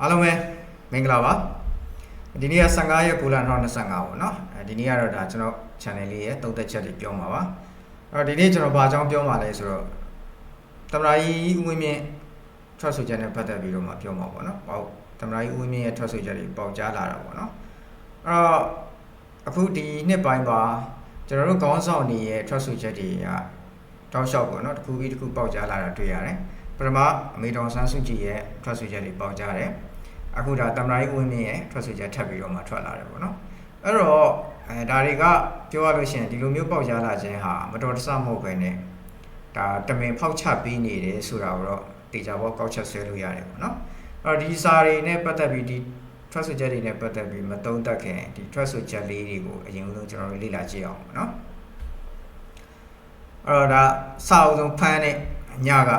အားလုံးပဲမင်္ဂလာပါဒီနေ့က15ရက်9လ2025ပေါ့နော်အဲဒီနေ့ကတော့ဒါကျွန်တော် channel လေးရဲ့တုံးသက်ချက်တွေပြောမှာပါအဲ့တော့ဒီနေ့ကျွန်တော်ဘာအကြောင်းပြောမှာလဲဆိုတော့တမရာကြီးဦးဝင်းမြင့်ထွက်ဆိုချက်နဲ့ပတ်သက်ပြီးတော့မှပြောမှာပေါ့နော်ဟောတမရာကြီးဦးဝင်းမြင့်ရဲ့ထွက်ဆိုချက်တွေပေါက်ကြားလာတာပေါ့နော်အဲ့တော့အခုဒီနှစ်ပိုင်းပါကျွန်တော်တို့ခေါင်းဆောင်နေရဲ့ထွက်ဆိုချက်တွေကတောက်လျှောက်ပေါ့နော်တစ်ခုပြီးတစ်ခုပေါက်ကြားလာတာတွေ့ရတယ်ပထမအမေတော်ဆန်းစုကြည်ရဲ့ထွက်ဆိုချက်တွေပေါက်ကြတယ် အခုဒါတမရိုင်းဝင်းမြင့်ရဲ့ထွက်ဆိုချက်ထပ်ပြီးတော့မှထွက်လာတယ်ပေါ့နော်အဲ့တော့အဲဒါတွေကပြောရလို့ရှိရင်ဒီလိုမျိုးပေါက်ကြလာခြင်းဟာမတော်တဆမဟုတ်ပဲねဒါတမင်ဖောက်ချပေးနေတယ်ဆိုတာကိုတော့တေချာဘောကောက်ချက်ဆွဲလို့ရတယ်ပေါ့နော်အဲ့တော့ဒီစာတွေနဲ့ပတ်သက်ပြီးဒီထွက်ဆိုချက်တွေနဲ့ပတ်သက်ပြီးမတုံးတက်ခင်ဒီထွက်ဆိုချက်လေးတွေကိုအရင်ဆုံးကျွန်တော်တို့လေ့လာကြည့်အောင်ပေါ့နော်အဲ့တော့ဒါစာအုပ်ဆုံးဖမ်းတဲ့ညက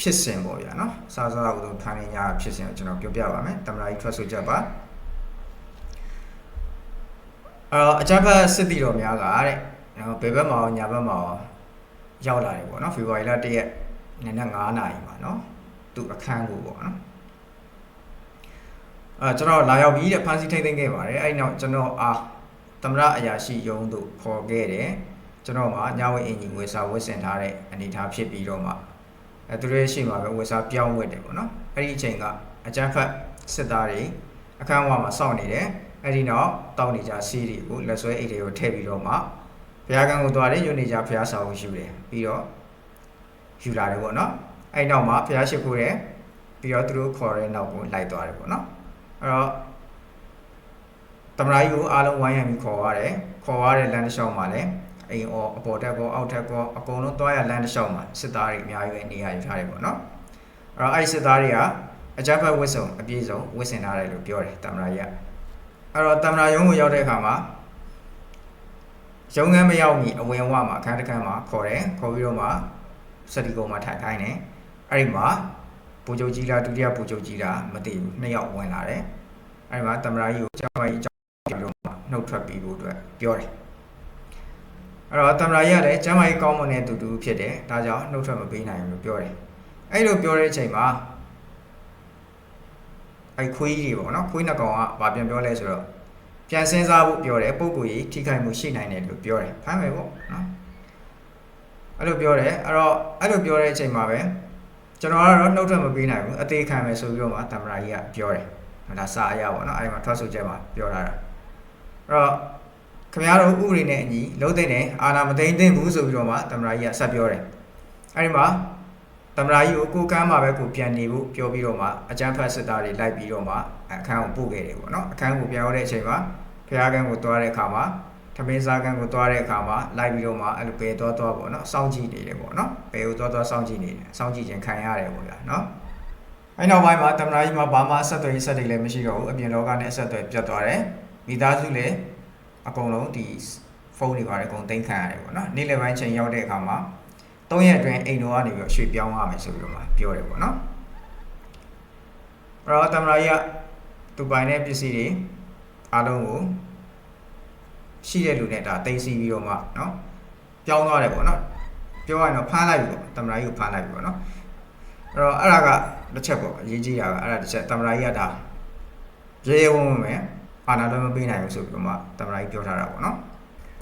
ဖြစ်စဉ်ပေါ့ဗျာနော်စာစာအုပ်ဆုံးဖမ်းတဲ့ညကဖြစ်စဉ်ကိုကျွန်တော်ပြောပြပါမယ်တမရာကြီးထွက်ဆိုချက်ပါအဲ့တော့အကြမ်းဖက်စစ်တီတော်များကတဲ့နော်ဘယ်ဘက်မှာရောညာဘက်မှာရောရောက်လာတယ်ပေါ့နော်ဖေဖော်ဝါရီလ1ရက်နေ့နဲ့9နာရီမှာနော်သူ့အခန်းကိုပေါ့နော်အဲကျွန်တော်လာရောက်ပြီးတဲ့ဖန်စီထိမ့်သိမ်းခဲ့ပါတယ်အဲ့နောက်ကျွန်တော်အာသမရအရာရှိယုံတို့ခေါ်ခဲ့တယ်ကျွန်တော်မှာညဝင်းအင်ဂျင်ဝေစာဝတ်ဆင်ထားတဲ့အနေအထားဖြစ်ပြီးတော့မှ အဲသူတို့ရဲ့ရှိမှာပဲဝေစာပြောင်းဝတ်တယ်ပေါ့နော်အဲ့ဒီအချိန်ကအကြမ်းဖက်စစ်သားတွေအခန်းဝမှာစောင့်နေတယ်အဲ့ဒီနောက်တောင်းနေကြစီးတွေကိုလက်ဆွဲအိတ်တွေကိုထည့်ပြီးတော့မှဘုရားကံကိုသွားတယ်ညွနေကြဘုရားဆောင်ကိုယူတယ်ပြီးတော့ယူလာတယ်ပေါ့နော်အဲ့နောက်မှာဘုရားရှိခိုးတယ်ပြီးတော့သူတို့ခေါ်တဲ့နောက်ကိုလိုက်သွားတယ်ပေါ့နော်အဲ့တော့တမရာကြီးကိုအားလုံးဝိုင်းရံပြီးခေါ်ရတယ်ခေါ်ရတဲ့လမ်းတစ်လျှောက်မှာလည်း အိမ်အော်အပေါ်တက်ကောအောက်တက်ကောအကုန်လုံးသွားရလမ်းတစ်လျှောက်မှာစစ်သားတွေအများကြီးပဲနေရာယူထားတယ်ပေါ့နော်အဲ့တော့အဲ့ဒီစစ်သားတွေကအကြမ်းဖက်ဝစ်စုံအပြည့်စုံဝစ်ဆင်ထားတယ်လို့ပြောတယ်တမရာကြီးကအဲ့တော့တမရာရုံးကိုရောက်တဲ့အခါမှာရုံးခန်းမရောက်မီအဝင်ဝမှာအခန်းတစ်ခန်းမှာခေါ်တယ်ခေါ်ပြီးတော့မှစတီကုံမှာထိုင်ခိုင်းတယ်အဲ့ဒီမှာပူချုပ်ကြီးလားဒုတိယပူချုပ်ကြီးလားမသိဘူးနှစ်ယောက်ဝင်လာတယ်အဲ့ဒီမှာတမရာကြီးကိုကျောင်းမကြီးကျောင်းပြလို့မှနှုတ်ထွက်ပြီးဖို့အတွက်ပြောတယ် အဲ့တော့တမရာကြီးကလည်းကျောင်းမကြီးကောင်းမွန်တဲ့သူတူဖြစ်တယ်ဒါကြောင့်နှုတ်ထွက်မပေးနိုင်ဘူးလို့ပြောတယ်အဲ့လိုပြောတဲ့အချိန်မှာအဲ့ခွေးကြီးတွေပေါ့နော်ခွေးနှစ်ကောင်ကဗာပြန်ပြောလဲဆိုတော့ပြန်စဉ်းစားဖို့ပြောတယ်ပုံကိုကြီးထိခိုက်မှုရှိနိုင်တယ်လို့ပြောတယ်ဖမ်းမယ်ပေါ့နော်အဲ့လိုပြောတယ်အဲ့တော့အဲ့လိုပြောတဲ့အချိန်မှာပဲကျွန်တော်ကတော့နှုတ်ထွက်မပေးနိုင်ဘူးအသေးခံမယ်ဆိုပြီးတော့မှတမရာကြီးကပြောတယ်ဒါစာအရပေါ့နော်အဲ့ဒီမှာထွက်ဆိုချက်မှာပြောထားတာအဲ့တော့ ခင်ဗျားတို့ဥပဒေနဲ့အညီလုံးသိတဲ့အာဏာမသိမ်းသင့်ဘူးဆိုပြီးတော့မှတမရာကြီးကဆက်ပြောတယ်အဲ့ဒီမှာတမရာကြီးကိုကိုကမ်းမှာပဲကိုပြန်နေဖို့ပြောပြီးတော့မှအကြမ်းဖက်စစ်သားတွေလိုက်ပြီးတော့မှအခန်းကိုပို့ခဲ့တယ်ပေါ့နော်အခန်းကိုပြန်ရောက်တဲ့အချိန်မှာဖျားကန်းကိုတွားတဲ့အခါမှာထမင်းစားကန်းကိုတွားတဲ့အခါမှာလိုက်ပြီးတော့မှအဲ့လိုပေသွားသွားပေါ့နော်စောင့်ကြည့်နေတယ်ပေါ့နော်ပေကိုသွားသွားစောင့်ကြည့်နေတယ်စောင့်ကြည့်ခြင်းခံရတယ်ပေါ့ဗျာနော်အဲ့နောက်ပိုင်းမှာတမနာကြီးမှာဘာမှအဆက်အသွယ်ဆက်တွေလည်းမရှိတော့ဘူးအပြင်လောကနဲ့အဆက်အသွယ်ပြတ်သွားတယ်မိသားစုလည်း အကုန်လုံးဒီဖုန်းတွေပါတယ်အကုန်သိမ်းခံရတယ်ပေါ့နော်နေ့လယ်ပိုင်းချိန်ရောက်တဲ့အခါမှာ၃ရက်အတွင်းအိမ်တော်ကနေပြီးရွှေ့ပြောင်းရမယ်ဆိုပြီးတော့မှပြောတယ်ပေါ့နော်အဲ့တော့တမနာကြီးကသူပိုင်တဲ့ပစ္စည်းတွေအားလုံးကိုရှိတဲ့လူနဲ့ဒါသိမ်းဆည်းပြီးတော့မှနော်ပြောင်းသွားတယ်ပေါ့နော်ပြောရရင်တော့ဖမ်းလိုက်ပြီပေါ့တမနာကြီးကိုဖမ်းလိုက်ပြီပေါ့နော်အဲ့တော့အဲ့ဒါကတစ်ချက်ပေါ့အရေးကြီးတာကအဲ့ဒါတစ်ချက်တမရာကြီးကဒါရေရေဝုံဝုံပဲ အာနာလည်းမပေးနိုင်ဘူးဆိုပြီးတော့မှတမရာကြီးပြောထားတာပေါ့နော်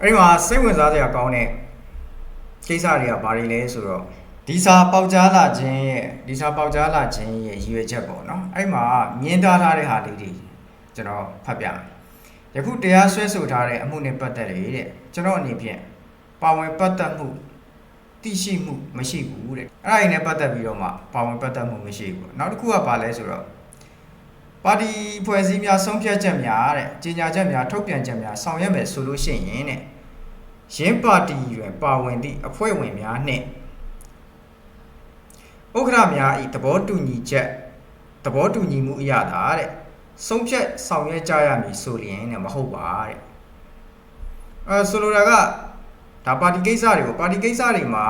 အဲ့ဒီမှာစိတ်ဝင်စားစရာကောင်းတဲ့ကိစ္စတွေကဘာတွေလဲဆိုတော့ဒီစာပေါက်ကြားလာခြင်းရဲ့ဒီစာပေါက်ကြားလာခြင်းရဲ့ရည်ရွယ်ချက်ပေါ့နော်အဲ့ဒီမှာမြင်သားထားတဲ့ဟာလေးတွေကျွန်တော်ဖတ်ပြမယ်ယခုတရားစွဲဆိုထားတဲ့အမှုနဲ့ပတ်သက်လေတဲ့ကျွန်တော်အနေဖြင့်ပါဝင်ပတ်သက်မှုသိရှိမှုမရှိဘူးတဲ့အဲ့ဒါတွေနဲ့ပတ်သက်ပြီးတော့မှပါဝင်ပတ်သက်မှုမရှိဘူးနောက်တစ်ခုကဘာလဲဆိုတော့ ပါတီဖွဲ့စည်းများဆုံးဖြတ်ချက်များတဲ့ကြေညာချက်များထုတ်ပြန်ချက်များဆောင်ရွက်မယ်ဆိုလို့ရှိရင်တဲ့ရင်းပါတီတွင်ပါဝင်သည့်အဖွဲ့ဝင်များနှင့်ဥက္ကဋ္ဌများဤသဘောတူညီချက်သဘောတူညီမှုအရသာတဲ့ဆုံးဖြတ်ဆောင်ရွက်ကြရမည်ဆိုလျင်တဲ့မဟုတ်ပါတဲ့အဲဆိုလိုတာကဒါပါတီကိစ္စတွေကိုပါတီကိစ္စတွေမှာ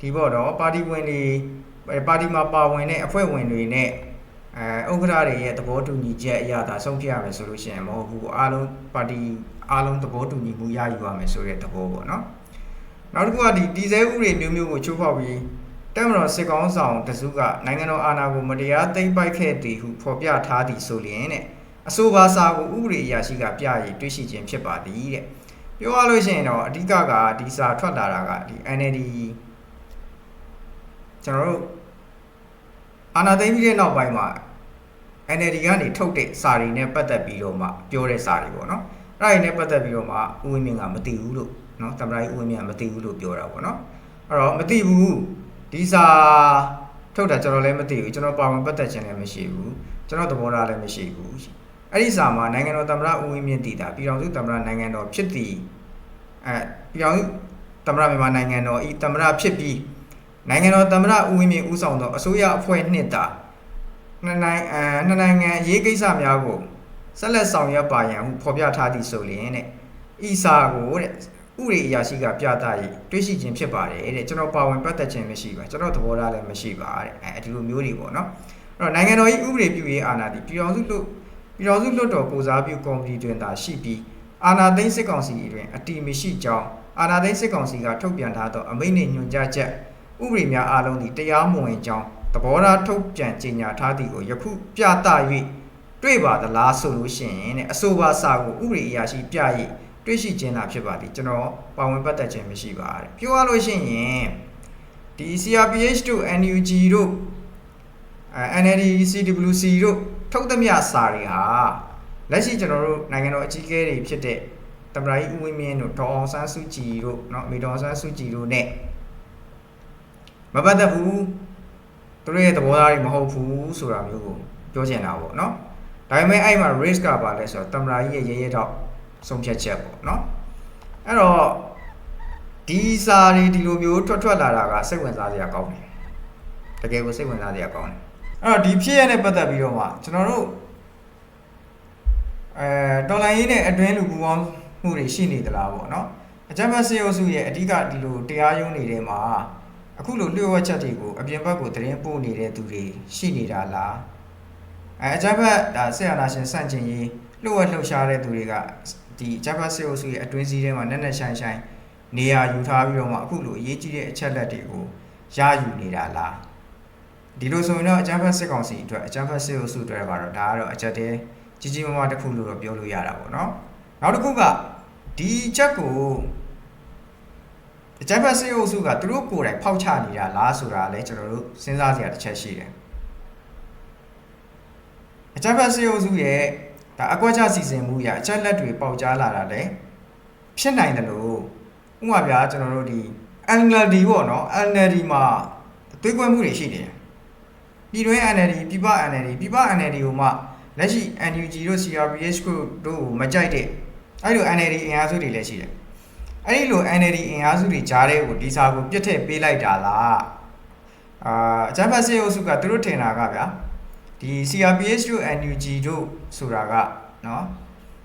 ဒီပေါ့တော့ပါတီဝင်တွေပါတီမှာပါဝင်တဲ့အဖွဲ့ဝင်တွေနဲ့ အဲဥက္ကဋ္ဌတွေရဲ့သဘောတူညီချက်အရသာဆုံးဖြတ်ရမယ်ဆိုလို့ရှိရင်မဟုတ်ဘူးအားလုံးပါတီအားလုံးသဘောတူညီမှုရယူရမယ်ဆိုတဲ့သဘောပေါ့နော်နောက်တစ်ခုကဒီဒီဇယ်ဥတွေမျိုးမျိုးကိုချိုးဖောက်ပြီးတက်မတော်စစ်ကောင်းဆောင်တစုကနိုင်ငံတော်အာဏာကိုမတရားသိမ်းပိုက်ခဲ့သည်ဟုဖော်ပြထားသည်ဆိုလျင်တဲ့အဆိုပါစာကိုဥပဒေအရာရှိကပြရည်တွေ့ရှိခြင်းဖြစ်ပါသည်တဲ့ပြောရလို့ရှိရင်တော့အဓိကကဒီစာထွက်လာတာကဒီ NLD ကျွန်တော်တို့ အာဏာသိမ်းပြီးတဲ့နောက်ပိုင်းမှာ NLD ကနေထုတ်တဲ့စာတွေနဲ့ပတ်သက်ပြီးတော့မှပြောတဲ့စာတွေပေါ့နော်အဲ့ဒါတွေနဲ့ပတ်သက်ပြီးတော့မှဦးဝင်းမြင့်ကမသိဘူးလို့နော်သမ္မတကြီးဦးဝင်းမြင့်ကမသိဘူးလို့ပြောတာပေါ့နော်အဲ့တော့မသိဘူးဒီစာထုတ်တာကျွန်တော်လည်းမသိဘူးကျွန်တော်ပါဝင်ပတ်သက်ခြင်းလည်းမရှိဘူးကျွန်တော်သဘောထားလည်းမရှိဘူးအဲ့ဒီစာမှာနိုင်ငံတော်သမ္မတဦးဝင်းမြင့်တည်တာပြည်တော်စုသမ္မတနိုင်ငံတော်ဖြစ်တည်အဲပြည်တော်စုသမ္မတမြန်မာနိုင်ငံတော်ဤသမ္မတဖြစ်ပြီး နိုင်ငံတော်သမ္မတဦးဝင်းမြင့်ဦးဆောင်သောအစိုးရအဖွဲ့နှစ်တာနှစ်နိုင်အဲနှစ်နိုင်ငံအရေးကိစ္စများကိုဆက်လက်ဆောင်ရွက်ပါရန်ဟုဖော်ပြထားသည့်ဆိုလျင်တဲ့ဤစာကိုတဲ့ဥရိအရာရှိကပြသ၍တွေ့ရှိခြင်းဖြစ်ပါတယ်တဲ့ကျွန်တော်ပါဝင်ပတ်သက်ခြင်းမရှိပါကျွန်တော်သဘောထားလည်းမရှိပါတဲ့အဲဒီလိုမျိုးတွေပေါ့နော်အဲ့တော့နိုင်ငံတော်၏ဥပဒေပြုရေးအာဏာသည်ပြည်တော်စုလွတ်ပြည်တော်စုလွတ်တော်ကိုစားပြုကော်မတီတွင်သာရှိပြီးအာဏာသိမ်းစစ်ကောင်စီတွင်အတီမရှိကြောင်းအာဏာသိမ်းစစ်ကောင်စီကထုတ်ပြန်ထားသောအမိန့်နှင့်ညွှန်ကြားချက် ဥပဒေများအားလုံးသည်တရားမဝင်ကြောင်း သဘောထားထုတ်ပြန်ကြေညာထားသည်ကိုယခုပြသ၍တွေ့ပါသလားဆိုလို့ရှိရင်တဲ့အဆိုပါစာကိုဥပဒေအရာရှိပြ၍တွေ့ရှိခြင်းသာဖြစ်ပါသည်ကျွန်တော်ပါဝင်ပတ်သက်ခြင်းမရှိပါတဲ့ပြောရလို့ရှိရင်ဒီ CRPH တို့ NUG တို့အဲ NLD CWC တို့ထုတ်သမျှစာတွေဟာလက်ရှိကျွန်တော်တို့နိုင်ငံတော်အကြီးအကဲတွေဖြစ်တဲ့တမန်ကြီးဦးဝင်းမြင့်တို့ဒေါ်အောင်ဆန်းစုကြည်တို့เนาะအမေဒေါ်အောင်ဆန်းစုကြည်တို့ ਨੇ မပတ်သက်ဘူးသူတို့ရဲ့သဘောထားတွေမဟုတ်ဘူးဆိုတာမျိုးကိုပြောချင်တာပေါ့နော်ဒါပေမဲ့အဲ့မှာ risk ကပါလဲဆိုတော့တမရာကြီးရဲ့ရဲရဲတော့ဆုံးဖြတ်ချက်ပေါ့နော်အဲ့တော့ဒီစာတွေဒီလိုမျိုးထွက်ထွက်လာတာကစိတ်ဝင်စားစရာကောင်းတယ်တကယ်ကိုစိတ်ဝင်စားစရာကောင်းတယ်အဲ့တော့ဒီဖြစ်ရတဲ့ပတ်သက်ပြီးတော့မှကျွန်တော်တို့အဲတော်လိုင်းရေးနဲ့အတွင်းလူပူပေါင်းမှုတွေရှိနေသလားပေါ့နော်အကြမ်းဖက်စေအုပ်စုရဲ့အဓိကဒီလိုတရားရုံးနေတဲ့မှာ အခုလိုလျှို့ဝှက်ချက်တွေကိုအပြင်ဘက်ကိုသတင်းပို့နေတဲ့သူတွေရှိနေတာလားအဲအကြမ်းဖက်ဒါဆက်အာဏာရှင်စန့်ကျင်ရေးလျှို့ဝှက်လှုပ်ရှားတဲ့သူတွေကဒီအကြမ်းဖက်စစ်အုပ်စုရဲ့အတွင်းစည်းထဲမှာနက်နက်ရှိုင်းရှိုင်းနေရာယူထားပြီးတော့မှအခုလိုအရေးကြီးတဲ့အချက်လက်တွေကိုရယူနေတာလားဒီလိုဆိုရင်တော့အကြမ်းဖက်စစ်ကောင်စီအတွက်အကြမ်းဖက်စစ်အုပ်စုအတွက်ကတော့ဒါကတော့အချက်တည်းကြီးကြီးမားမားတစ်ခုလို့တော့ပြောလို့ရတာပေါ့နော်နောက်တစ်ခုကဒီချက်ကို အကြမ်းဖက်စစ်အုပ်စုကသူတို့ကိုယ်တိုင်ဖောက်ချနေတာလားဆိုတာလည်းကျွန်တော်တို့စဉ်းစားစရာတစ်ချက်ရှိတယ်အကြမ်းဖက်စစ်အုပ်စုရဲ့ဒါအကွက်ချစီစဉ်မှုရအချက်လက်တွေပေါက်ကြားလာတာလည်းဖြစ်နိုင်တယ်လို့ဥပမာပြကျွန်တော်တို့ဒီ NLD ပေါ့နော် NLD မှာသွေးကွဲမှုတွေရှိနေတယ်ပြည်တွင်း NLD ပြည်ပ NLD ပြည်ပ NLD ကိုမှလက်ရှိ NUG တို့ CRPH တို့တို့မကြိုက်တဲ့အဲ့လို NLD အင်အားစုတွေလည်းရှိတယ် အဲ့ဒီလို NLD အင်အားစုတွေကြားတဲ့ကိုဒီစာကိုပြစ်ထည့်ပေးလိုက်တာလားအာအကြမ်းဖက်စစ်အုပ်စုကသူတို့ထင်တာကဗျာဒီ CRPH တို့ NUG တို့ဆိုတာကเนาะ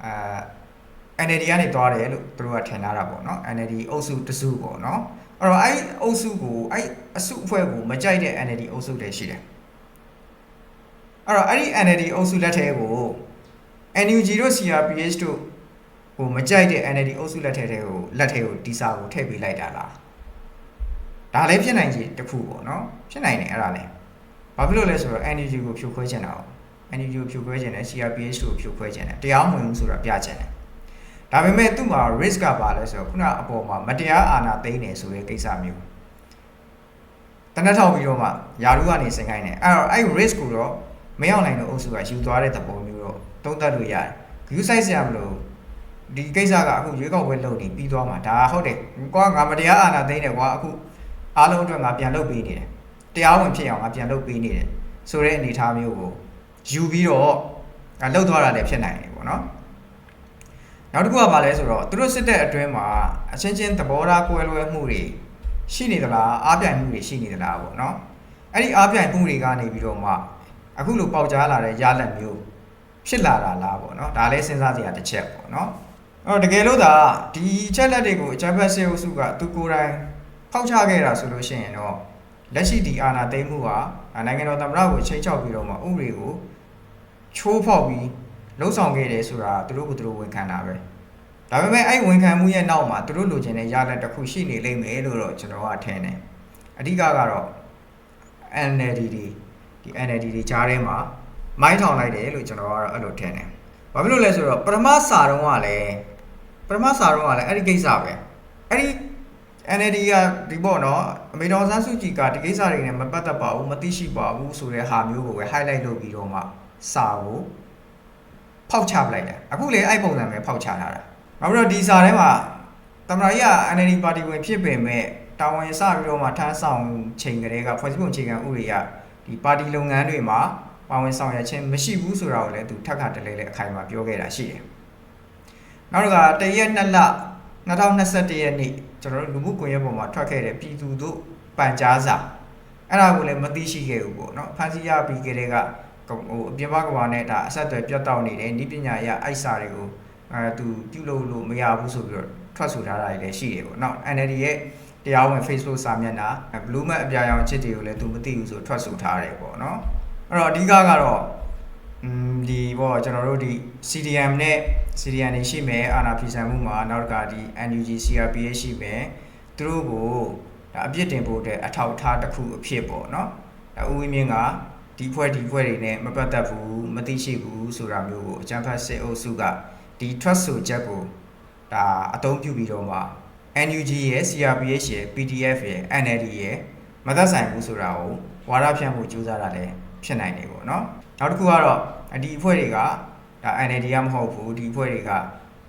အာ NLD ကနေသွားတယ်လို့သူတို့ကထင်ထားတာပေါ့เนาะ NLD အုပ်စုတစုပေါ့เนาะအဲ့တော့အဲ့အုပ်စုကိုအဲ့အစုအဖွဲ့ကိုမကြိုက်တဲ့ NLD အုပ်စုတွေရှိတယ်အဲ့တော့အဲ့ဒီ NLD အုပ်စုလက်ထဲကို NUG တို့ CRPH တို့ ဟိုမကြိုက်တဲ့ NLD အုပ်စုလက်ထဲထဲကိုလက်ထဲကိုဒီစာကိုထည့်ပေးလိုက်တာလားဒါလည်းဖြစ်နိုင်ခြေတစ်ခုပေါ့နော်ဖြစ်နိုင်တယ်အဲ့ဒါလည်းဘာဖြစ်လို့လဲဆိုတော့ NUG ကိုဖြိုခွဲချင်တာ哦 NUG ကိုဖြိုခွဲချင်တယ် CRPH ကိုဖြိုခွဲချင်တယ်တရားမဝင်ဘူးဆိုတာပြချင်တယ်ဒါပေမဲ့သူ့မှာ risk ကပါလဲဆိုတော့ခုနအပေါ်မှာမတရားအာဏာသိမ်းနေဆိုတဲ့ကိစ္စမျိုးတနက်ထောက်ပြီးတော့မှယာရုကနေစင်ခိုင်းတယ်အဲ့တော့အဲ့ risk ကိုတော့မရောက်နိုင်တဲ့အုပ်စုကယူသွားတဲ့သဘောမျိုးတော့သုံးသပ်လို့ရတယ် view size ဆရာမလို့ ဒီကိစ္စကအခုရွေးကောက်ပွဲလုပ်နေပြီးသွားမှာဒါဟုတ်တယ်ကွာငါမတရားအာဏာသိမ်းတယ်ကွာအခုအားလုံးအတွက်ငါပြန်လုပ်ပေးနေတယ်တရားဝင်ဖြစ်အောင်ငါပြန်လုပ်ပေးနေတယ်ဆိုတဲ့အနေအထားမျိုးကိုယူပြီးတော့ငါလှုပ်သွားတာလည်းဖြစ်နိုင်တယ်ပေါ့နော်နောက်တစ်ခုကဘာလဲဆိုတော့သူတို့စစ်တဲ့အတွင်းမှာအချင်းချင်းသဘောထားကွဲလွဲမှုတွေရှိနေသလားအားပြိုင်မှုတွေရှိနေသလားပေါ့နော်အဲ့ဒီအားပြိုင်မှုတွေကနေပြီးတော့မှအခုလိုပေါက်ကြားလာတဲ့ရလက်မျိုးဖြစ်လာတာလားပေါ့နော်ဒါလည်းစဉ်းစားစရာတစ်ချက်ပေါ့နော် အော်တကယ်လို့သာဒီချက်လက်တွေကိုအကြမ်းဖက်စေအုပ်စုကသူကိုယ်တိုင်ဖောက်ချခဲ့တာဆိုလို့ရှိရင်တော့လက်ရှိဒီအာဏာသိမ်းမှုဟာနိုင်ငံတော်သမ္မတကိုချိန်ချောက်ပြီးတော့မှဥပဒေကိုချိုးဖောက်ပြီးလှုပ်ဆောင်ခဲ့တယ်ဆိုတာသူတို့ကသူတို့ဝန်ခံတာပဲဒါပေမဲ့အဲ့ဝန်ခံမှုရဲ့နောက်မှာသူတို့လိုချင်တဲ့ရလဒ်တစ်ခုရှိနေလိမ့်မယ်လို့တော့ကျွန်တော်ကထင်တယ်အဓိကကတော့ NLD တွေဒီ NLD တွေကြားထဲမှာမိုင်းထောင်လိုက်တယ်လို့ကျွန်တော်ကတော့အဲ့လိုထင်တယ်။ဘာဖြစ်လို့လဲဆိုတော့ပထမစာတုန်းကလည်း ပထမစာတုန်းကလည်းအဲ့ဒီကိစ္စပဲအဲ့ဒီ NLD ကဒီပေါ့နော်အမေတော်ဆန်းစုကြည်ကဒီကိစ္စတွေနဲ့မပတ်သက်ပါဘူးမသိရှိပါဘူးဆိုတဲ့ဟာမျိုးကိုပဲ highlight လုပ်ပြီးတော့မှစာကိုဖောက်ချပလိုက်တယ်အခုလေအဲ့ပုံစံပဲဖောက်ချထားတာနောက်ပြီးတော့ဒီစာထဲမှာတမရကြီးက NLD ပါတီဝင်ဖြစ်ပေမဲ့တာဝန်စပြီးတော့မှထမ်းဆောင်ချိန်ကလေးကဖွဲ့စည်းပုံအခြေခံဥပဒေကဒီပါတီလုပ်ငန်းတွေမှာပါဝင်ဆောင်ရွက်ခြင်းမရှိဘူးဆိုတာကိုလည်းသူထပ်ခါတလဲလဲအခိုင်အမာပြောခဲ့တာရှိတယ် နောက်တစ်ခါတရက်နှစ်လ2021ရက်နေ့ကျွန်တော်တို့လူမှုကွန်ရက်ပေါ်မှာထွက်ခဲ့တဲ့ပြည်သူတို့ပန်ကြားစာအဲ့ဒါကိုလည်းမသိရှိခဲ့ဘူးပေါ့နော်ဖန်စီရပြီးကြတဲ့ကဟိုအပြင်ဘကဘာနဲ့ဒါအဆက်အသွယ်ပြတ်တောက်နေတယ်ဤပညာရအိုက်စာတွေကိုအဲသူပြုလုပ်လို့မရဘူးဆိုပြီးတော့ထွက်ဆိုထားတာတွေလည်းရှိတယ်ပေါ့နော် NLD ရဲ့တရားဝင် Facebook စာမျက်နှာ Blue Map အပြာရောင်ချစ်တွေကိုလည်းသူမသိဘူးဆိုထွက်ဆိုထားတယ်ပေါ့နော်အဲ့တော့အဓိကကတော့อืมဒီပေါ့ကျွန်တော်တို့ဒီ CDM နဲ့ CDM တွေရှိမယ်အာနာဖီဆန်မှုမှာနောက်တစ်ခါဒီ NUG CRPH ရှိမယ်သူတို့ကိုဒါအပြစ်တင်ဖို့တဲ့အထောက်အထားတစ်ခုအဖြစ်ပေါ့နော်ဒါဦးဝင်းမြင့်ကဒီဖွဲ့ဒီဖွဲ့တွေနဲ့မပတ်သက်ဘူးမသိရှိဘူးဆိုတာမျိုးကိုအကြံဖတ်စစ်အုပ်စုကဒီ trust ဆိုချက်ကိုဒါအသုံးပြုပြီးတော့မှ NUG ရဲ့ CRPH ရဲ့ PDF ရဲ့ NLD ရဲ့မသက်ဆိုင်ဘူးဆိုတာကိုဝါဒဖြန့်ဖို့ကြိုးစားတာလည်းဖြစ်နိုင်တယ်ပေါ့နော်နောက်တစ်ခုကတော့ဒီအဖွဲ့တွေက ဒါ NLD ကမဟုတ်ဘူးဒီအဖွဲ့တွေက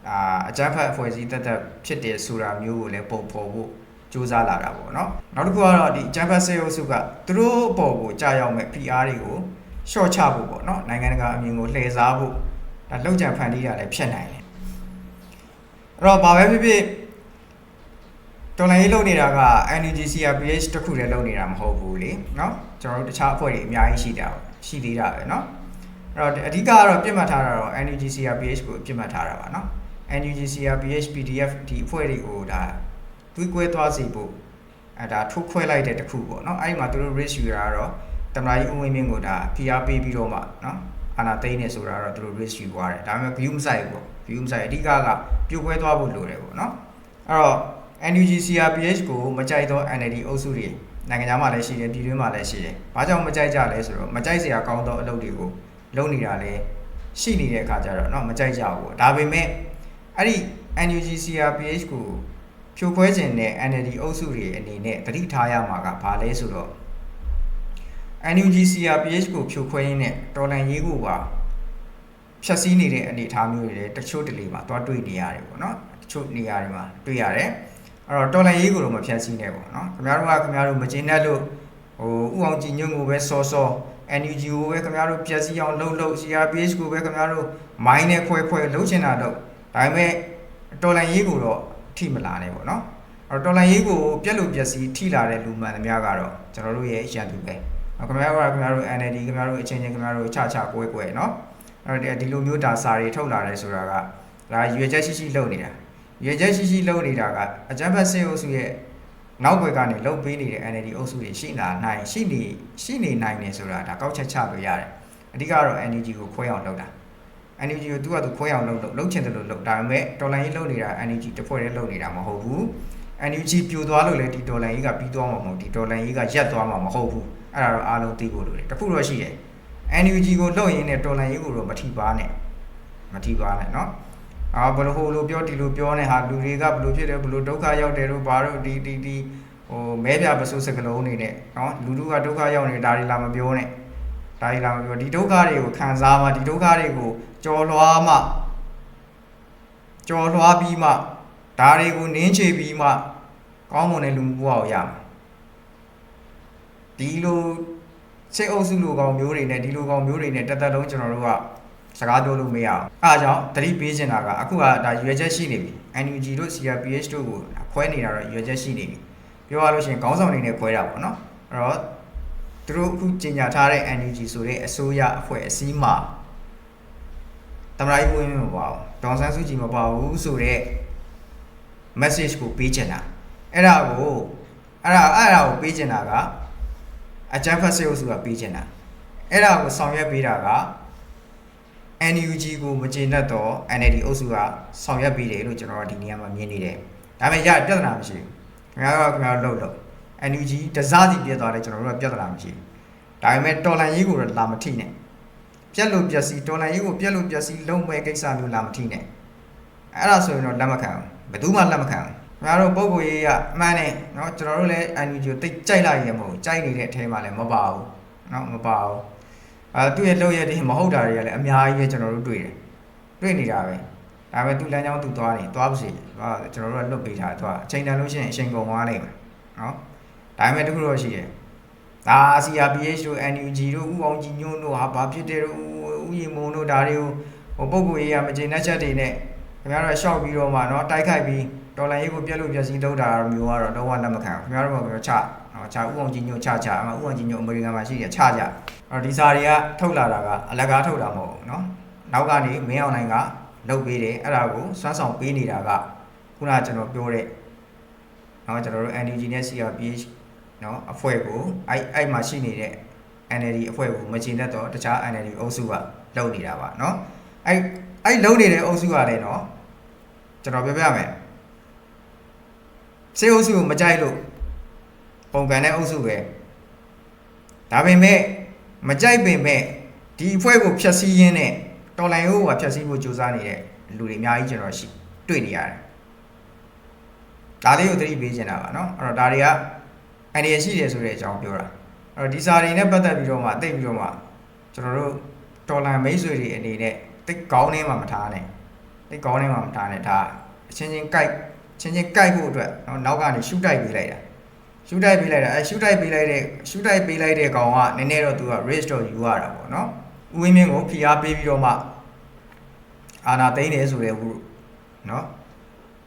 အာအကြမ်းဖက်အဖွဲ့အစည်းတက်တက်ဖြစ်တယ်ဆိုတာမျိုးကိုလည်းပုံဖော်ဖို့စူးစမ်းလာတာပေါ့နော်နောက်တစ်ခုကတော့ဒီဂျမ်ဘတ်ဆေးအုပ်စုကသူတို့အပေါ်ကိုကြာရောက်မဲ့ PR တွေကိုရှော့ချဖို့ပေါ့နော်နိုင်ငံတကာအမြင်ကိုလှည့်စားဖို့ဒါလောက်ကြံဖန်တီးတာလည်းဖြစ်နိုင်တယ်အဲ့တော့ဘာပဲဖြစ်ဖြစ်တော်လိုင်းရေးလုပ်နေတာက NUG CRPH တခုတည်းလုပ်နေတာမဟုတ်ဘူးလေနော်ကျွန်တော်တို့တခြားအဖွဲ့တွေအများကြီးရှိတာရှိသေးတာပဲနော် တော့အဓိကကတော့ပြစ်မှတ်ထားတာတော့ NUG CRPH ကိုပြစ်မှတ်ထားတာပါเนาะ NUG CRPH PDF ဒီအဖွဲ့တွေကိုဒါတွေးကွဲသွားစေဖို့အဲဒါထုတ်ခွဲလိုက်တဲ့တခုပေါ့เนาะအဲ့ဒီမှာသူတို့ risk ယူတာကတော့တမန်ကြီးဦးဝင်းမြင့်ကိုဒါ PR ပေးပြီးတော့မှเนาะအာနာသိန်းနေဆိုတာတော့သူတို့ risk ယူသွားတယ်ဒါပေမဲ့ view မဆိုင်ဘူးပေါ့ view မဆိုင်အဓိကကပြိုကွဲသွားဖို့လိုတယ်ပေါ့เนาะအဲ့တော့ NUG CRPH ကိုမကြိုက်သော NLD အုပ်စုတွေနိုင်ငံခြားမှာလည်းရှိတယ်ပြည်တွင်းမှာလည်းရှိတယ်။ဘာကြောင့်မကြိုက်ကြလဲဆိုတော့မကြိုက်စရာကောင်းသောအလုပ်တွေကို လုပ်နေတာလည်းရှိနေတဲ့အခါကျတော့เนาะမကြိုက်ကြဘူး။ဒါပေမဲ့အဲ့ဒီ NUG CRPH ကိုဖြိုခွဲခြင်းနဲ့ NLD အုပ်စုတွေအနေနဲ့တတိထားရမှာကဘာလဲဆိုတော့ NUG CRPH ကိုဖြိုခွဲရင်းနဲ့တော်လန်ရေးကိုပါဖြတ်စည်းနေတဲ့အနေအထားမျိုးတွေလည်းတချို့တလေမှာတွားတွေ့နေရတယ်ပေါ့နော်တချို့နေရာတွေမှာတွေ့ရတယ်အဲ့တော့တော်လန်ရေးကိုတော့မဖြတ်စည်းနဲ့ပေါ့နော်ခင်ဗျားတို့ကခင်ဗျားတို့မကျင်းတတ်လို့ဟိုဥအောင်ကြည်ညွန့်ကိုပဲစောစော NUG ကိုပဲခင်ဗျားတို့ပြက်စီအောင်လှုပ်လှုပ် CRPH ကိုပဲခင်ဗျားတို့မိုင်းနဲ့ခွဲခွဲလှုပ်ချင်တာတော့ဒါပေမဲ့တော်လန်ရေးကိုတော့ထိမလာနဲ့ပေါ့နော်အဲ့တော့တော်လန်ရေးကိုပြက်လို့ပြက်စီထိလာတဲ့လူမှန်သမျှကတော့ကျွန်တော်တို့ရဲ့ရန်သူပဲခင်ဗျားတို့ကခင်ဗျားတို့ NLD ခင်ဗျားတို့အချင်းချင်းခင်ဗျားတို့ချချကွဲကွဲနော်အဲ့တော့ဒီလိုမျိုးဒါစာတွေထုတ်လာတယ်ဆိုတာကဒါရွေချက်ရှိရှိလုပ်နေတာရွေချက်ရှိရှိလုပ်နေတာကအကြံဖတ်စေအုပ်စုရဲ့ နောက်ဘက်ကနေလှုပ်ပေးနေတဲ့ NLD အုပ်စုတွေရှိလာနိုင်ရှိနေရှိနေနိုင်နေဆိုတာဒါကောက်ချက်ချလို့ရတယ်အဓိကတော့ NUG ကိုခွဲအောင်လုပ်တာ NUG ကိုသူကသူခွဲအောင်လုပ်လို့လုပ်ချင်တယ်လို့လုပ်ဒါပေမဲ့တော်လိုင်းကြီးလုပ်နေတာ NUG တစ်ဖွဲ့တည်းလုပ်နေတာမဟုတ်ဘူး NUG ပြိုသွားလို့လည်းဒီတော်လိုင်းကြီးကပြီးသွားမှာမဟုတ်ဒီတော်လိုင်းကြီးကရက်သွားမှာမဟုတ်ဘူးအဲ့ဒါတော့အားလုံးသိဖို့လိုတယ်တခုတော့ရှိတယ် NUG ကိုလှုပ်ရင်းနဲ့တော်လိုင်းကြီးကိုတော့မထီပါနဲ့မထီပါနဲ့เนาะ အာဘလို့ဟိုလိုပြောဒီလိုပြောနေဟာလူတွေကဘလို့ဖြစ်တယ်ဘလို့ဒုက္ခရောက်တယ်တို့ဘာတို့ဒီဒီဒီဟိုမဲပြပစိုးစကလုံးနေနဲ့နော်လူတို့ကဒုက္ခရောက်နေဒါတွေလာမပြောနဲ့ဒါတွေလာမပြောဒီဒုက္ခတွေကိုခံစားမှဒီဒုက္ခတွေကိုကြော်လွားမှကြော်လွားပြီးမှဒါတွေကိုနင်းချေပြီးမှကောင်းမွန်တဲ့လူမှုဘဝကိုရမယ်ဒီလိုစိတ်အုပ်စုလိုကောင်မျိုးတွေနဲ့ဒီလိုကောင်မျိုးတွေနဲ့တသက်လုံးကျွန်တော်တို့က စကားပြောလို့မရအောင်အဲအကြောင်းတတိပေးချင်တာကအခုကဒါရွေချက်ရှိနေပြီ NUG တို့ CRPH တို့ကိုခွဲနေတာတော့ရွေချက်ရှိနေပြီပြောရလို့ရှိရင်ခေါင်းဆောင်တွေနဲ့ခွဲတာပေါ့နော်အဲ့တော့သူတို့အခုကြီးညာထားတဲ့ NUG ဆိုတဲ့အစိုးရအဖွဲ့အစည်းမှာတမရိုင်းဝင်မပါဘူးဒေါန်ဆန်းစုကြည်မပါဘူးဆိုတော့ message ကိုပေးချင်တာအဲ့ဒါကိုအဲ့ဒါအဲ့ဒါကိုပေးချင်တာကအကြမ်းဖက်စေအုပ်စုကပေးချင်တာအဲ့ဒါကိုဆောင်ရွက်ပေးတာက NUG ကိုမကျေနပ်တော့ NLD အုပ်စုကဆောင်ရွက်ပေးတယ်လို့ကျွန်တော်တို့ဒီနေရာမှာမြင်နေတယ်ဒါပေမဲ့ရပြဿနာမရှိဘူးခင်ဗျားတို့ခင်ဗျားတို့လှုပ်လှုပ် NUG တစားစီပြတ်သွားတယ်ကျွန်တော်တို့ကပြဿနာမရှိဘူးဒါပေမဲ့တော်လန်ရေးကိုတော့လာမထိနဲ့ပြက်လို့ပြက်စီတော်လန်ရေးကိုပြက်လို့ပြက်စီလုံးမဲ့ကိစ္စမျိုးလာမထိနဲ့အဲ့ဒါဆိုရင်တော့လက်မခံဘူးဘယ်သူမှလက်မခံဘူးခင်ဗျားတို့ပုံကိုရေးကအမှန်နဲ့เนาะကျွန်တော်တို့လည်း NUG ကိုတိတ်ကြိုက်လိုက်ရမဟုတ်ကြိုက်နေတဲ့အထဲမှာလည်းမပါဘူးเนาะမပါဘူး အာသူ့ရဲ့လောက်ရတဲ့မဟုတ်တာတွေကလည်းအများကြီးပဲကျွန်တော်တို့တွေ့တယ်တွေ့နေတာပဲဒါပေမဲ့သူ့လမ်းကြောင်းသူ့သွားနေသွားပါစေသွားကျွန်တော်တို့ကလွတ်ပေးထားသွားအချိန်တန်လို့ရှိရင်အချိန်ကုန်သွားနိုင်မှာနော်ဒါပေမဲ့တခုတော့ရှိတယ်ဒါ CRPH တို့ NUG တို့ဥအောင်ကြီးညွန့်တို့ဟာဘာဖြစ်တယ်တို့ဥယျာဉ်မုံတို့ဒါတွေကိုဟိုပုံကိုရေးရမကျေနပ်ချက်တွေနဲ့ခင်ဗျားတို့ရှောက်ပြီးတော့မှနော်တိုက်ခိုက်ပြီးဒေါ်လာရေးကိုပြက်လို့ပြက်စီးလုပ်တာမျိုးကတော့တော့လက်မခံဘူးခင်ဗျားတို့ကချ နော်ခြာဥအောင်ကြီးညို့ခြာခြာအမဥအောင်ကြီးညို့အမေရိကန်မှာရှိရခြာခြာအဲ့တော့ဒီစာတွေကထုတ်လာတာကအလကားထုတ်တာမဟုတ်ဘူးနော်နောက်ကနေမင်းအောင်နိုင်ကလုပ်ပေးတယ်အဲ့ဒါကိုစွမ်းဆောင်ပေးနေတာကခုနကကျွန်တော်ပြောတဲ့နော်ကျွန်တော်တို့ NUG နဲ့ CRPH နော်အဖွဲ့ကိုအဲ့အဲ့မှာရှိနေတဲ့ NLD အဖွဲ့ကိုမကျေနပ်တော့တခြား NLD အုပ်စုကလုပ်နေတာပါနော်အဲ့အဲ့လုပ်နေတဲ့အုပ်စုကလည်းနော်ကျွန်တော်ပြောပြမယ်စေအုပ်စုကိုမကြိုက်လို့ ပုံကန်တဲ့အုပ်စုပဲဒါပေမဲ့မကြိုက်ပင်မဲ့ဒီအဖွဲ့ကိုဖျက်ဆီးရင်းနဲ့တော်လိုင်းဟိုကဖျက်ဆီးဖို့ကြိုးစားနေတဲ့လူတွေအများကြီးကျွန်တော်ရှိတွေ့နေရတယ်ဒါလေးကိုသတိပေးချင်တာပါเนาะအဲ့တော့ဒါတွေကအန်ဒီရရှိတယ်ဆိုတဲ့အကြောင်းပြောတာအဲ့တော့ဒီစာတွေနဲ့ပတ်သက်ပြီးတော့မှတိတ်ပြီးတော့မှကျွန်တော်တို့တော်လန်မိတ်ဆွေတွေအနေနဲ့တိတ်ကောင်းနေမှမထားနဲ့တိတ်ကောင်းနေမှမထားနဲ့ဒါအချင်းချင်းကြိုက်ချင်းချင်းကြိုက်ဖို့အတွက်เนาะနောက်ကနေရှူတိုက်ပေးလိုက်တာ ရှူတိုက်ပေးလိုက်တာအဲရှူတိုက်ပေးလိုက်တဲ့ရှူတိုက်ပေးလိုက်တဲ့ကောင်ကနည်းနည်းတော့သူက risk တော့ယူရတာပေါ့เนาะဦးဝင်းမင်းကိုဖိအားပေးပြီးတော့မှအာနာသိမ့်တယ်ဆိုတဲ့ဟိုเนาะ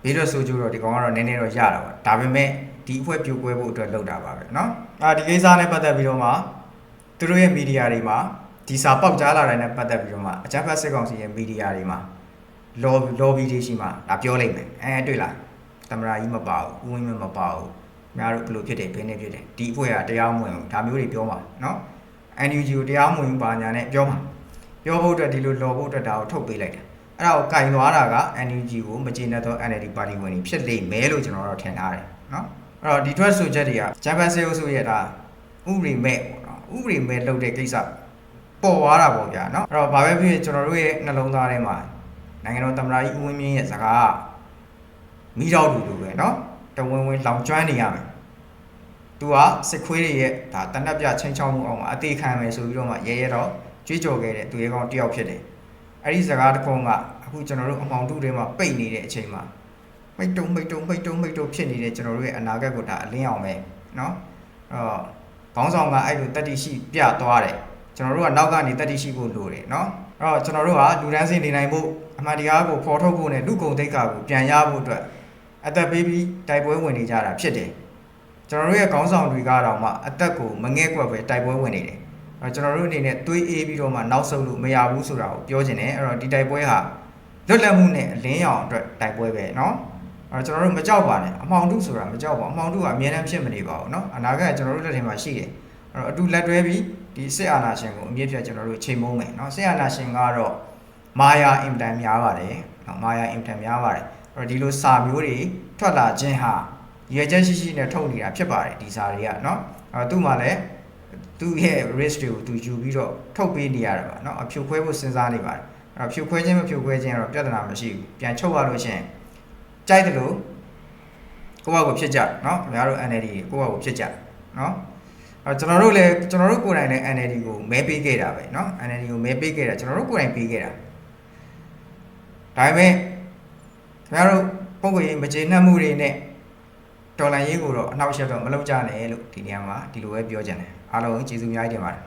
ဘေးတော့ဆိုကြတော့ဒီကောင်ကတော့နည်းနည်းတော့ရတာပါဒါပေမဲ့ဒီအဖွဲ့ပြိုကွဲဖို့အတွက်လုပ်တာပါပဲเนาะအာဒီကိစ္စနဲ့ပတ်သက်ပြီးတော့မှသူတို့ရဲ့မီဒီယာတွေမှာဒီစာပေါက်ကြားလာတဲ့နဲ့ပတ်သက်ပြီးတော့မှအကြမ်းဖက်စစ်ကောင်စီရဲ့မီဒီယာတွေမှာ လော်လော်ဘီတွေရှိမှဒါပြောလိုက်မယ်အဲတွေ့လားတမရာကြီးမပါဘူးဦးဝင်းမမပါဘူး များတို့ဘယ်လိုဖြစ်တယ်ဘယ်နဲ့ဖြစ်တယ်ဒီအဖွဲ့ကတရားမဝင်ဘူးဒါမျိုးတွေပြောမှာနော် NUG ကိုတရားမဝင်ဘူးဘာညာနဲ့ပြောမှာပြောဖို့အတွက်ဒီလိုလော်ဖို့အတွက်ဒါကိုထုတ်ပေးလိုက်တာအဲ့ဒါကိုကင်သွားတာက NUG ကိုမကျေနပ်သော NLD ပါတီဝင်တွေဖြစ်လိမ့်မယ်လို့ကျွန်တော်တို့ထင်ထားတယ်နော်အဲ့တော့ဒီထွက်ဆိုချက်တွေကဂျပန်စေအုပ်စုရဲ့ဒါဥပဒေမဲ့ပေါ့နော်ဥပဒေမဲ့လုပ်တဲ့ကိစ္စပေါ်သွားတာပေါ့ဗျာနော်အဲ့တော့ဘာပဲဖြစ်ဖြစ်ကျွန်တော်တို့ရဲ့နှလုံးသားထဲမှာနိုင်ငံတော်သမ္မတကြီးဦးဝင်းမြင့်ရဲ့စကားမိတော့တူတူပဲနော် ဝင်းဝင်းလောင်ကျွမ်းနေရမယ်။ तू ကစစ်ခွေးတွေရဲ့ဒါတနက်ပြချင်းချောင်းမှုအောင်မှာအသေးခံမယ်ဆိုပြီးတော့မှရဲရဲတော့ကြွေးကြော်ခဲ့တဲ့သူရဲကောင်တယောက်ဖြစ်တယ်။အဲ့ဒီစကားတစ်ခုကအခုကျွန်တော်တို့အမောင်တုတွေမှာပိတ်နေတဲ့အချိန်မှာမိတ်တုံမိတ်တုံမိတ်တုံမိတ်တုံဖြစ်နေတဲ့ကျွန်တော်တို့ရဲ့အနာဂတ်ကိုဒါအလင်းအောင်ပဲเนาะအဲ့တော့ခေါင်းဆောင်ကအဲ့လိုတတိရှိပြသွားတယ်ကျွန်တော်တို့ကနောက်ကနေတတိရှိဖို့လိုတယ်เนาะအဲ့တော့ကျွန်တော်တို့ကလူဒန်းစင်နေနိုင်ဖို့အမှန်တရားကိုဖော်ထုတ်ဖို့နဲ့လူကုန်သိက္ခာကိုပြန်ရဖို့အတွက် အသက်ပေးပြီးတိုက်ပွဲဝင်နေကြတာဖြစ်တယ်ကျွန်တော်တို့ရဲ့ခေါင်းဆောင်တွေကတော့မှအသက်ကိုမငဲ့ကွက်ပဲတိုက်ပွဲဝင်နေတယ်အဲ့တော့ကျွန်တော်တို့အနေနဲ့တွေးအေးပြီးတော့မှနောက်ဆုတ်လို့မရဘူးဆိုတာကိုပြောချင်တယ်အဲ့တော့ဒီတိုက်ပွဲဟာလွတ်လပ်မှုနဲ့အလင်းရောင်အတွက်တိုက်ပွဲပဲเนาะအဲ့တော့ကျွန်တော်တို့မကြောက်ပါနဲ့အမှောင်တုဆိုတာမကြောက်ပါဘူးအမှောင်တုကအမြဲတမ်းဖြစ်မနေပါဘူးเนาะအနာဂတ်ကကျွန်တော်တို့လက်ထဲမှာရှိတယ်အဲ့တော့အတူလက်တွဲပြီးဒီစစ်အာဏာရှင်ကိုအမြင့်ပြတ်ကျွန်တော်တို့ချိန်မုံမယ်เนาะစစ်အာဏာရှင်ကတော့မာယာအင်တန်များပါတယ်เนาะမာယာအင်တန်များပါတယ် အဲ့တော့ဒီလိုစာမျိုးတွေထွက်လာခြင်းဟာရည်ချက်ရှိရှိနဲ့ထုတ်နေတာဖြစ်ပါတယ်ဒီစာတွေကเนาะအဲ့တော့သူ့မှာလည်းသူ့ရဲ့ risk တွေကိုသူယူပြီးတော့ထုတ်ပေးနေရတာပါเนาะအဖြူခွဲဖို့စဉ်းစားနေပါတယ်အဲ့တော့ဖြူခွဲခြင်းမဖြူခွဲခြင်းကတော့ပြဿနာမရှိဘူးပြန်ချုပ်ရလို့ရှိရင်ကြိုက်တယ်လို့ကိုယ့်ဘာကိုဖြစ်ကြเนาะခင်ဗျားတို့ NLD ကိုယ့်ဘာကိုဖြစ်ကြเนาะအဲကျွန်တော်တို့လည်းကျွန်တော်တို့ကိုယ်တိုင်လည်း NLD ကိုမဲပေးခဲ့တာပဲเนาะ NLD ကိုမဲပေးခဲ့တာကျွန်တော်တို့ကိုယ်တိုင်ပေးခဲ့တာဒါပေမဲ့ ခင်ဗျားတို့ပုံကိုယ်ရေးမကျေနပ်မှုတွေနဲ့တော်လန်ရေးကိုတော့အနှောက်အယှက်တော့မလုပ်ကြနဲ့လို့ဒီနေရာမှာဒီလိုပဲပြောချင်တယ်အားလုံးကျေးဇူးအများကြီးတင်ပါတယ်